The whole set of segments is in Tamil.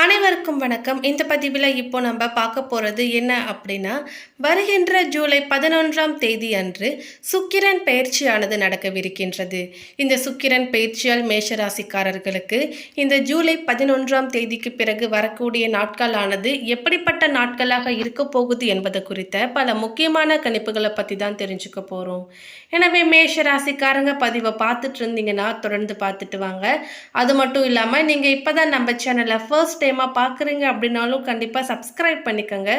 அனைவருக்கும் வணக்கம். இந்த பதிவில் இப்போ நம்ம பார்க்க போகிறது என்ன அப்படின்னா வருகின்ற ஜூலை பதினொன்றாம் தேதி அன்று சுக்கிரன் பயிற்சியானது நடக்கவிருக்கின்றது. இந்த சுக்கிரன் பயிற்சியால் மேஷராசிக்காரர்களுக்கு இந்த ஜூலை பதினொன்றாம் தேதிக்கு பிறகு வரக்கூடிய நாட்களானது எப்படிப்பட்ட நாட்களாக இருக்க போகுது என்பது குறித்த பல முக்கியமான கணிப்புகளை பற்றி தான் தெரிஞ்சுக்க போகிறோம் எனவே மேஷராசிக்காரங்க பதிவை பார்த்துட்டு இருந்தீங்கன்னா தொடர்ந்து பார்த்துட்டு வாங்க. அது மட்டும் இல்லாமல் நீங்கள் இப்போ தான் நம்ம சேனலை ஃபர்ஸ்ட் டைமாக பார்க்குறீங்க அப்படின்னாலும் கண்டிப்பாக சப்ஸ்கிரைப் பண்ணிக்கோங்க.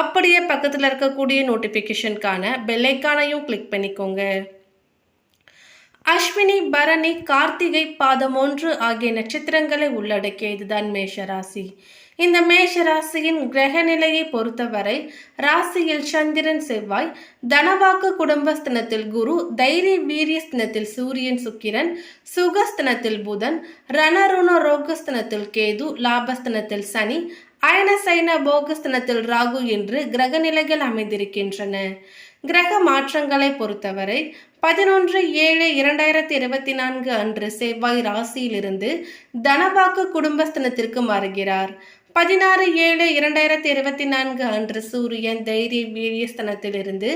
அப்படியே பக்கத்தில் இருக்கக்கூடிய நோட்டிஃபிகேஷனுக்கான பெல்லைக்கானையும் கிளிக் பண்ணிக்கோங்க. அஸ்வினி பரணி கார்த்திகை பாதம் ஒன்று ஆகிய நட்சத்திரங்களை உள்ளடக்கிய இதுதான் மேஷராசி. இந்த மேஷ ராசியின் கிரக நிலையை பொறுத்தவரை ராசியில் சந்திரன் செவ்வாய் தனவாக்கு குடும்பஸ்தனத்தில் குரு தைரிய வீரியஸ்தனத்தில் சூரியன் சுக்கிரன் சுகஸ்தனத்தில் புதன் ரணருண ரோகஸ்தனத்தில் கேது லாபஸ்தனத்தில் சனி அயனசைன போகஸ்தனத்தில் ராகு என்று கிரக நிலைகள் அமைந்திருக்கின்றன. கிரக மாற்றங்களை பொறுத்தவரை பதினொன்று ஏழு இரண்டாயிரத்தி இருபத்தி நான்கு அன்று செவ்வாய் ராசியிலிருந்து தனபாக்கு குடும்பஸ்தனத்திற்கு மாறுகிறார். பதினாறு ஏழு இரண்டாயிரத்தி இருபத்தி நான்கு அன்று சூரியன் தைரிய வீரியஸ்தனத்திலிருந்து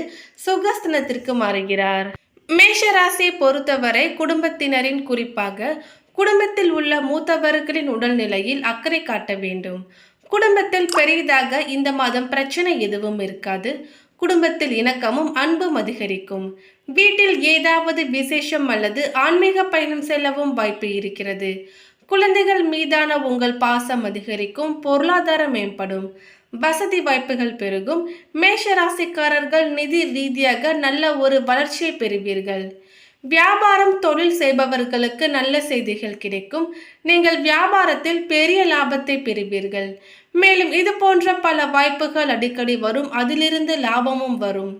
சுகஸ்தனத்திற்கு மாறுகிறார். மேஷராசியை பொறுத்தவரை குடும்பத்தினரின் குறிப்பாக குடும்பத்தில் உள்ள மூத்தவர்களின் உடல்நிலையில் அக்கறை காட்ட வேண்டும். குடும்பத்தில் பெரிதாக இந்த மாதம் பிரச்சனை எதுவும் இருக்காது. குடும்பத்தில் இணக்கமும் அன்பும் அதிகரிக்கும். வீட்டில் ஏதாவது விசேஷம் அல்லது ஆன்மீக பயணம் செல்லவும் வாய்ப்பு இருக்கிறது. குழந்தைகள் மீதான உங்கள் பாசம் அதிகரிக்கும் பொருளாதாரம் மேம்படும் வசதி வாய்ப்புகள் பெருகும் மேஷ ராசிக்காரர்கள் நிதி ரீதியாக நல்ல ஒரு வளர்ச்சியை பெறுவீர்கள். வியாபாரம் தொழில் செய்பவர்களுக்கு நல்ல செய்திகள் கிடைக்கும். நீங்கள் வியாபாரத்தில் பெரிய லாபத்தை பெறுவீர்கள். மேலும் இது போன்ற பல வாய்ப்புகள் அடிக்கடி வரும். அதிலிருந்து லாபமும் வரும்.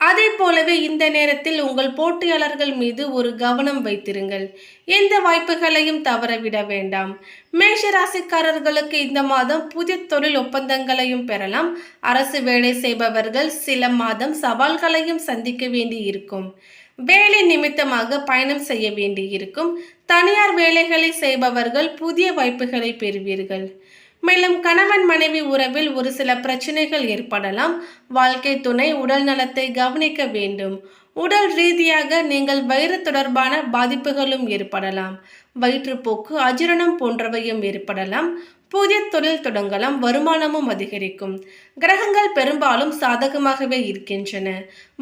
அதே போலவே இந்த நேரத்தில் உங்கள் போட்டியாளர்கள் மீது ஒரு கவனம் வைத்திருங்கள். எந்த வாய்ப்புகளையும் தவறவிட வேண்டாம். மேஷ ராசிக்காரர்களுக்கு இந்த மாதம் புதிய தொழில் ஒப்பந்தங்களையும் பெறலாம். அரசு வேலை செய்பவர்கள் சில மாதம் சவால்களையும் சந்திக்க வேண்டி இருக்கும். வேலை நிமித்தமாக பயணம் செய்ய வேண்டியிருக்கும் தனியார் வேலைகளை செய்பவர்கள் புதிய வாய்ப்புகளை பெறுவீர்கள். மேலும் கணவன் மனைவி உறவில் ஒரு சில பிரச்சனைகள் ஏற்படலாம். வாழ்க்கை துணை உடல் நலத்தை கவனிக்க வேண்டும். உடல் ரீதியாக நீங்கள் வயிறு தொடர்பான பாதிப்புகளும் ஏற்படலாம். வயிற்றுப்போக்கு அஜீரணம் போன்றவையும் ஏற்படலாம். புதிய தொழில் தொடங்கலாம் வருமானமும் அதிகரிக்கும். கிரகங்கள் பெரும்பாலும் சாதகமாகவே இருக்கின்றன.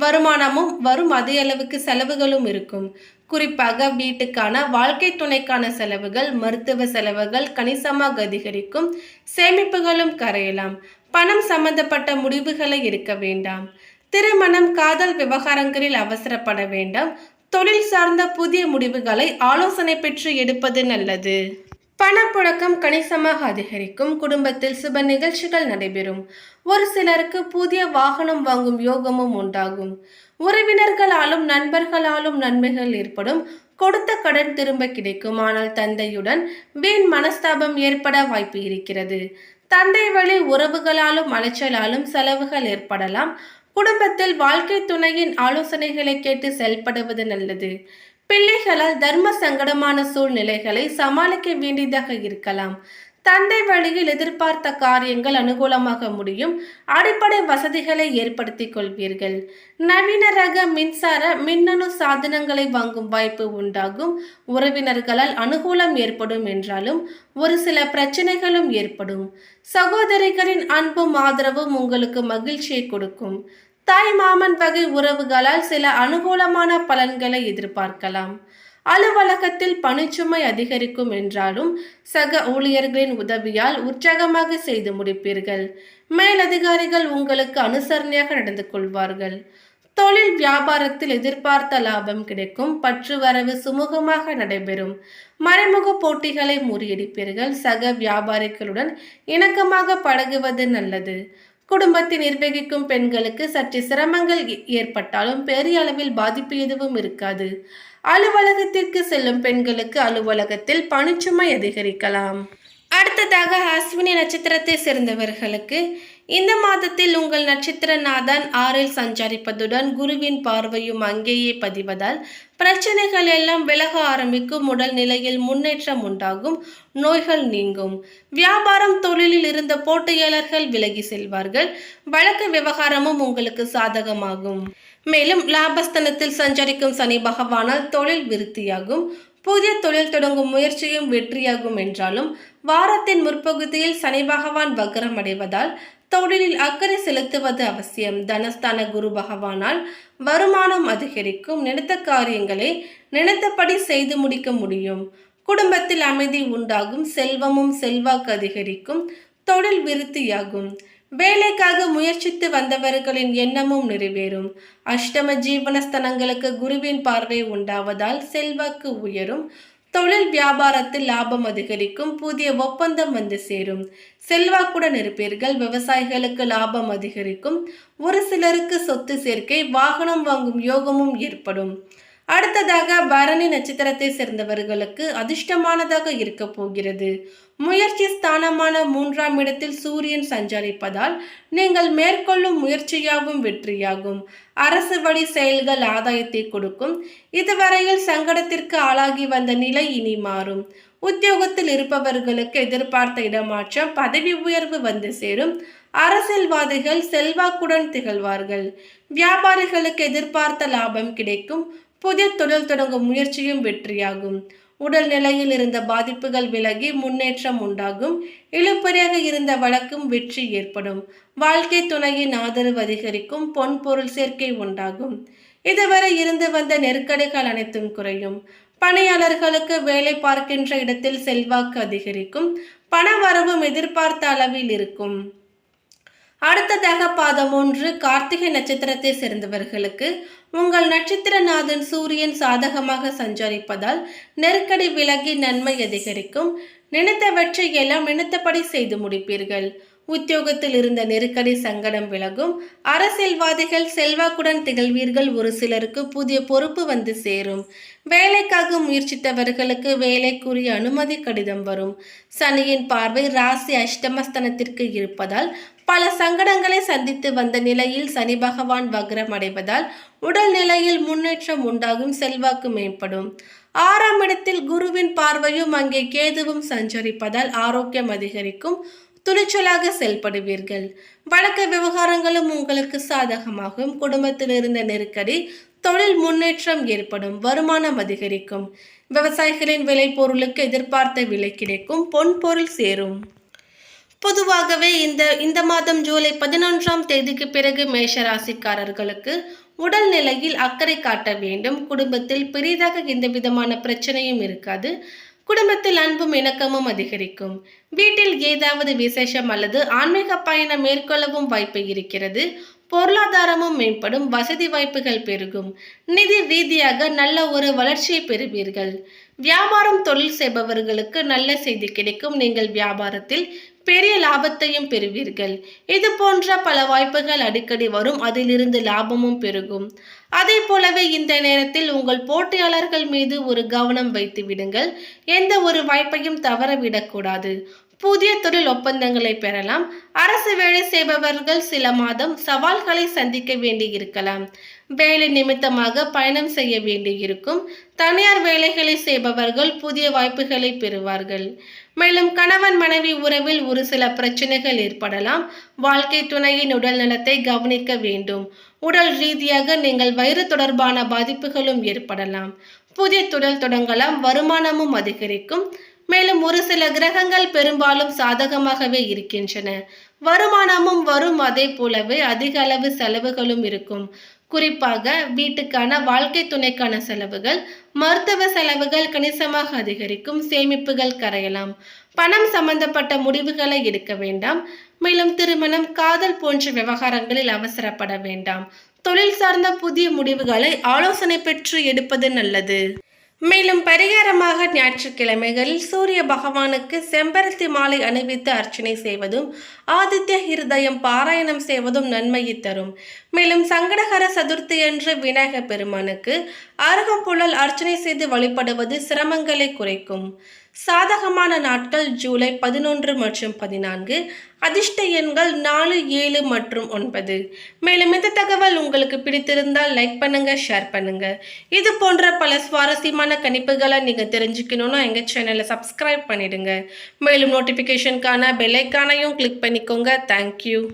வருமானமும் வரும் அதே அளவுக்கு செலவுகளும் இருக்கும். குறிப்பாக வீட்டுக்கான வாழ்க்கை துணைக்கான செலவுகள் மருத்துவ செலவுகள் கணிசமாக அதிகரிக்கும். சேமிப்புகளும் கரையலாம். பணம் சம்பந்தப்பட்ட முடிவுகளை எடுக்க வேண்டாம். திருமணம் காதல் விவகாரங்களில் அவசரப்பட வேண்டாம். தொழில் சார்ந்த புதிய முடிவுகளை ஆலோசனை பெற்று எடுப்பது நல்லது. பணப்புழக்கம் கணிசமாக அதிகரிக்கும். குடும்பத்தில் சுப நிகழ்ச்சிகள் நடைபெறும். ஒரு சிலருக்கு புதிய வாகனம் வாங்கும் யோகமும் உண்டாகும். உறவினர்களாலும் நண்பர்களாலும் நன்மைகள் ஏற்படும். கொடுத்த கடன் திரும்ப கிடைக்கும். ஆனால் தந்தையுடன் வீண் மனஸ்தாபம் ஏற்பட வாய்ப்பு இருக்கிறது. தந்தை வழி உறவுகளாலும் அலைச்சலாலும் செலவுகள் ஏற்படலாம். குடும்பத்தில் வாழ்க்கை துணையின் ஆலோசனைகளை கேட்டு செயல்படுவது நல்லது. பிள்ளைகளால் தர்ம சங்கடமான சூழ்நிலைகளை சமாளிக்க வேண்டியதாக இருக்கலாம். தந்தை வழியில் எதிர்பார்த்த காரியங்கள் அனுகூலமாக முடியும். அடிப்படை வசதிகளை ஏற்படுத்திக் கொள்வீர்கள். நவீன ரக மின்சார மின்னணு சாதனங்களை வாங்கும் வாய்ப்பு உண்டாகும். உறவினர்களால் அனுகூலம் ஏற்படும் என்றாலும் ஒரு சில பிரச்சனைகளும் ஏற்படும். சகோதரிகளின் அன்பும் ஆதரவும் உங்களுக்கு மகிழ்ச்சியை கொடுக்கும். தாய் மாமன் வகை உறவுகளால் சில அனுகூலமான பலன்களை எதிர்பார்க்கலாம். அலுவலகத்தில் பணிச்சுமை அதிகரிக்கும் என்றாலும் சக ஊழியர்களின் உதவியால் உற்சாகமாக செய்து முடிப்பீர்கள். மேலதிகாரிகள் உங்களுக்கு அனுசரணையாக நடந்து கொள்வார்கள். தொழில் வியாபாரத்தில் எதிர்பார்த்த லாபம் கிடைக்கும். பற்று வரவு சுமூகமாக நடைபெறும். மறைமுக போட்டிகளை முறியடிப்பீர்கள். சக வியாபாரிகளுடன் இணக்கமாக பழகுவது நல்லது. குடும்பத்தை நிர்வகிக்கும் பெண்களுக்கு சற்று சிரமங்கள் ஏற்பட்டாலும் பெரிய அளவில் பாதிப்பு எதுவும் இருக்காது. அலுவலகத்திற்கு செல்லும் பெண்களுக்கு அலுவலகத்தில் பணிச்சுமை அதிகரிக்கலாம். அடுத்ததாக அஸ்வினி நட்சத்திரத்தை சேர்ந்தவர்களுக்கு இந்த மாதத்தில் உங்கள் நட்சத்திரநாதன் ஆறில் சஞ்சரிப்பதுடன் குருவின் பார்வையும் அங்கேயே பதிவதால் பிரச்சனைகள் எல்லாம் விலக ஆரம்பிக்கும். உடல் நிலையில் முன்னேற்றம் உண்டாகும். நோய்கள் நீங்கும். வியாபாரம் தொழிலில் இருந்த போட்டியாளர்கள் விலகி செல்வார்கள். வழக்கு விவகாரமும் உங்களுக்கு சாதகமாகும். மேலும் லாபஸ்தனத்தில் சஞ்சரிக்கும் சனி பகவானால் தொழில் விருத்தியாகும். புதிய தொழில் தொடங்கும் முயற்சியும் வெற்றியாகும் என்றாலும் வாரத்தின் முற்பகுதியில் சனி பகவான் வக்ரம் அடைவதால் தொழிலில் அக்கறை செலுத்துவது அவசியம். தனஸ்தான குரு பகவானால் வருமானம் அதிகரிக்கும். நினைத்த காரியங்களை நினைத்தபடி செய்து முடிக்க முடியும். குடும்பத்தில் அமைதி உண்டாகும். செல்வமும் செல்வாக்கு அதிகரிக்கும். தொழில் விருத்தியாகும். வேலைக்காக முயற்சித்து வந்தவர்களின் எண்ணமும் நிறைவேறும். அஷ்டம ஜீவனஸ்தனங்களுக்கு குருவின் பார்வை உண்டாவதால் செல்வாக்கு உயரும். தொழில் வியாபாரத்தில் லாபம் அதிகரிக்கும் புதிய ஒப்பந்தம் வந்து சேரும். செல்வாக்குடன் இருப்பீர்கள் விவசாயிகளுக்கு லாபம் அதிகரிக்கும். ஒரு சிலருக்கு சொத்து சேர்க்கை வாகனம் வாங்கும் யோகமும் ஏற்படும். அடுத்ததாக பரணி நட்சத்திரத்தை சேர்ந்தவர்களுக்கு அதிர்ஷ்டமானதாக இருக்க போகிறது. முயற்சி ஸ்தானமான மூன்றாம் இடத்தில் சூரியன் சஞ்சரிப்பதால் நீங்கள் மேற்கொள்ளும் முயற்சியாகும் வெற்றியாகும். அரசு வழி செயல்கள் ஆதாயத்தை கொடுக்கும். இதுவரையில் சங்கடத்திற்கு ஆளாகி வந்த நிலை இனி மாறும். உத்தியோகத்தில் இருப்பவர்களுக்கு எதிர்பார்த்த இடமாற்றம் பதவி உயர்வு வந்து சேரும். அரசியல்வாதிகள் செல்வாக்குடன் திகழ்வார்கள். வியாபாரிகளுக்கு எதிர்பார்த்த லாபம் கிடைக்கும். புதிய தொழில் தொடங்கும் முயற்சியும் வெற்றியாகும். உடல் நிலையில் இருந்த பாதிப்புகள் விலகி முன்னேற்றம் உண்டாகும். இழுப்பறியாக இருந்த வழக்கும் வெற்றி ஏற்படும். வாழ்க்கை துணையின் ஆதரவு அதிகரிக்கும். பொன் பொருள் சேர்க்கை உண்டாகும். இதுவரை இருந்து வந்த நெருக்கடிகள் அனைத்தும் குறையும். பணியாளர்களுக்கு வேலை பார்க்கின்ற இடத்தில் செல்வாக்கு அதிகரிக்கும். பண வரவும் எதிர்பார்த்த அளவில் இருக்கும். அடுத்ததாக பாதம் ஒன்று கார்த்திகை நட்சத்திரத்தை சேர்ந்தவர்களுக்கு. உங்கள் நட்சத்திரநாதன் சூரியன் சாதகமாக சஞ்சரிப்பதால் நெருக்கடி விலகி நன்மை அதிகரிக்கும். நினைத்தவற்றை எல்லாம் நினைத்தபடி செய்து முடிப்பீர்கள். உத்தியோகத்தில் இருந்த நெருக்கடி சங்கடம் விலகும். அரசியல்வாதிகள் செல்வாக்குடன் திகழ்வீர்கள். ஒரு சிலருக்கு புதிய பொறுப்பு வந்து சேரும். வேலைக்காக முயற்சித்தவர்களுக்கு வேலைக்குரிய அனுமதி கடிதம் வரும். சனியின் பார்வை ராசி அஷ்டமஸ்தனத்திற்கு இருப்பதால் பல சங்கடங்களை சந்தித்து வந்த நிலையில் சனி பகவான் வக்ரம் அடைவதால் உடல் நிலையில் முன்னேற்றம் உண்டாகும் செல்வாக்கு மேம்படும். ஆறாம் இடத்தில் குருவின் பார்வையும் அங்கே கேதுவும் சஞ்சரிப்பதால் ஆரோக்கியம் அதிகரிக்கும். துணிச்சலாக செயல்படுவீர்கள். வழக்க விவகாரங்களும் உங்களுக்கு சாதகமாகும். குடும்பத்தில் இருந்த நெருக்கடி தொழில் முன்னேற்றம் ஏற்படும். வருமானம் அதிகரிக்கும். விவசாயிகளின் விளைபொருளுக்கு எதிர்பார்த்த விலை கிடைக்கும். பொன் பொருள் சேரும். பொதுவாகவே இந்த இந்த மாதம் ஜூலை பதினொன்றாம் தேதிக்கு பிறகு மேஷ ராசிக்காரர்களுக்கு உடல் நிலையில் அக்கறை காட்ட வேண்டும். குடும்பத்தில் பெரிதாக எந்த விதமான பிரச்சனையும் இருக்காது. குடும்பத்தில் அன்பும் இணக்கமும் அதிகரிக்கும். வீட்டில் ஏதாவது விசேஷம் அல்லது ஆன்மீக பயணம் மேற்கொள்ளவும் வாய்ப்பு இருக்கிறது. பொருளாதாரமும் மேம்படும் வசதி வாய்ப்புகள் பெருகும். நிதி ரீதியாக நல்ல ஒரு வளர்ச்சியை பெறுவீர்கள். வியாபாரம் தொழில் செய்பவர்களுக்கு நல்ல செய்தி கிடைக்கும். நீங்கள் வியாபாரத்தில் பெரிய லாபத்தையும் பெறுவீர்கள். இது போன்ற பல வாய்ப்புகள் அடிக்கடி வரும். அதிலிருந்து லாபமும் பெருகும். அதே போலவே இந்த நேரத்தில் உங்கள் போட்டியாளர்கள் மீது ஒரு கவனம் வைத்து விடுங்கள். எந்த ஒரு வாய்ப்பையும் தவற விடக்கூடாது புதிய தொழில் ஒப்பந்தங்களை பெறலாம். அரசு வேலை செய்பவர்கள் சில மாதம் சவால்களை சந்திக்க வேண்டியிருக்கலாம். வேலை நிமித்தமாக பயணம் செய்ய வேண்டியிருக்கும். தனியார் வேலைகளை செய்பவர்கள் புதிய வாய்ப்புகளை பெறுவார்கள். மேலும் கணவன் மனைவி உறவில் ஒரு சில பிரச்சனைகள் ஏற்படலாம். வாழ்க்கை துணையின் உடல் நலத்தை கவனிக்க வேண்டும். உடல் ரீதியாக நீங்கள் வயிறு தொடர்பான பாதிப்புகளும் ஏற்படலாம். புதிய தொழில் தொடங்கலாம் வருமானமும் அதிகரிக்கும். மேலும் ஒரு சில கிரகங்கள் பெரும்பாலும் சாதகமாகவே இருக்கின்றன. வருமானமும் வரும் அதே போலவே அதிக அளவு செலவுகளும் இருக்கும். குறிப்பாக வீட்டுக்கான வாழ்க்கை துணைக்கான செலவுகள் மருத்துவ செலவுகள் கணிசமாக அதிகரிக்கும் சேமிப்புகள் கரையலாம். பணம் சம்பந்தப்பட்ட முடிவுகளை எடுக்க வேண்டாம். மேலும் திருமணம் காதல் போன்ற விவகாரங்களில் அவசரப்பட வேண்டாம். தொழில் சார்ந்த புதிய முடிவுகளை ஆலோசனை பெற்று எடுப்பது நல்லது. மேலும் பரிகாரமாக ஞாயிற்றுக்கிழமைகளில் சூரிய பகவானுக்கு செம்பருத்தி மாலை அணிவித்து அர்ச்சனை செய்வதும் ஆதித்ய ஹிருதயம் பாராயணம் செய்வதும் நன்மையை தரும். மேலும் சங்கடகர சதுர்த்தி என்று விநாயக பெருமானுக்கு அருகம்புழல் அர்ச்சனை செய்து வழிபடுவது சிரமங்களை குறைக்கும். சாதகமான நாட்கள் ஜூலை பதினொன்று மற்றும் பதினான்கு அதிர்ஷ்ட எண்கள் நாலு ஏழு மற்றும் ஒன்பது. மேலும் இந்த தகவல் உங்களுக்கு பிடித்திருந்தால் லைக் பண்ணுங்க ஷேர் பண்ணுங்க. இது போன்ற பல சுவாரஸ்யமான கணிப்புகளை நீங்கள் தெரிஞ்சுக்கணும்னா எங்கள் சேனலை சப்ஸ்கிரைப் பண்ணிடுங்க. மேலும் நோட்டிஃபிகேஷனுக்கான பெல்லைக்கானையும் கிளிக் பண்ணிக்கோங்க. தேங்க்யூ